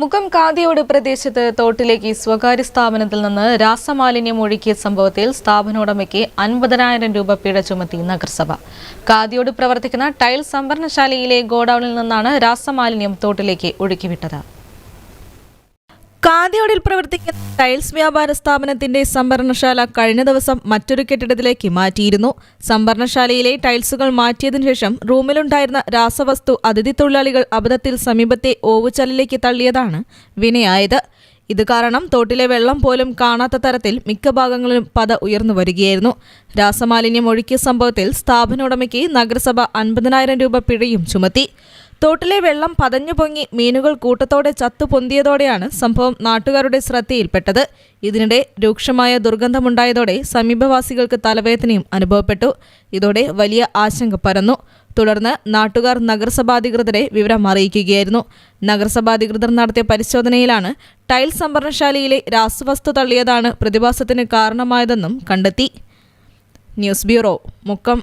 മുക്കം കാതിയോട് പ്രദേശത്ത് തോട്ടിലേക്ക് സ്വകാര്യ സ്ഥാപനത്തിൽ നിന്ന് രാസമാലിന്യം ഒഴുക്കിയ സംഭവത്തിൽ സ്ഥാപന ഉടമയ്ക്ക് അൻപതിനായിരം രൂപ പിഴ ചുമത്തി നഗരസഭ. കാതിയോട് പ്രവർത്തിക്കുന്ന ടൈൽ സംഭരണശാലയിലെ ഗോഡൌണിൽ നിന്നാണ് രാസമാലിന്യം തോട്ടിലേക്ക് ഒഴുക്കിവിട്ടത്. കാതിയോടിൽ പ്രവർത്തിക്കുന്ന ടൈൽസ് വ്യാപാര സ്ഥാപനത്തിന്റെ സംഭരണശാല കഴിഞ്ഞ ദിവസം മറ്റൊരു കെട്ടിടത്തിലേക്ക് മാറ്റിയിരുന്നു. സംഭരണശാലയിലെ ടൈൽസുകൾ മാറ്റിയതിനു ശേഷം റൂമിലുണ്ടായിരുന്ന രാസവസ്തു അതിഥി തൊഴിലാളികൾ അബദ്ധത്തിൽ സമീപത്തെ ഓവുചലിലേക്ക് തള്ളിയതാണ് വിനയായത്. ഇത് കാരണം തോട്ടിലെ വെള്ളം പോലും കാണാത്ത തരത്തിൽ മിക്ക ഭാഗങ്ങളിലും പത ഉയർന്നു വരികയായിരുന്നു. രാസമാലിന്യം ഒഴുക്കിയ സംഭവത്തിൽ സ്ഥാപന ഉടമയ്ക്ക് നഗരസഭ അൻപതിനായിരം രൂപ പിഴയും ചുമത്തി. തോട്ടിലെ വെള്ളം പതഞ്ഞു പൊങ്ങി മീനുകൾ കൂട്ടത്തോടെ ചത്തു പൊന്തിയതോടെയാണ് സംഭവം നാട്ടുകാരുടെ ശ്രദ്ധയിൽപ്പെട്ടത്. ഇതിനിടെ രൂക്ഷമായ ദുർഗന്ധമുണ്ടായതോടെ സമീപവാസികൾക്ക് തലവേദനയും അനുഭവപ്പെട്ടു. ഇതോടെ വലിയ ആശങ്ക പരന്നു. തുടർന്ന് നാട്ടുകാർ നഗരസഭാധികൃതരെ വിവരം അറിയിക്കുകയായിരുന്നു. നഗരസഭാധികൃതർ നടത്തിയ പരിശോധനയിലാണ് ടൈൽ സംഭരണശാലയിലെ രാസവസ്തു തള്ളിയതാണ് പ്രതിഭാസത്തിന് കാരണമായതെന്നും കണ്ടെത്തി. News bureau Mukkam.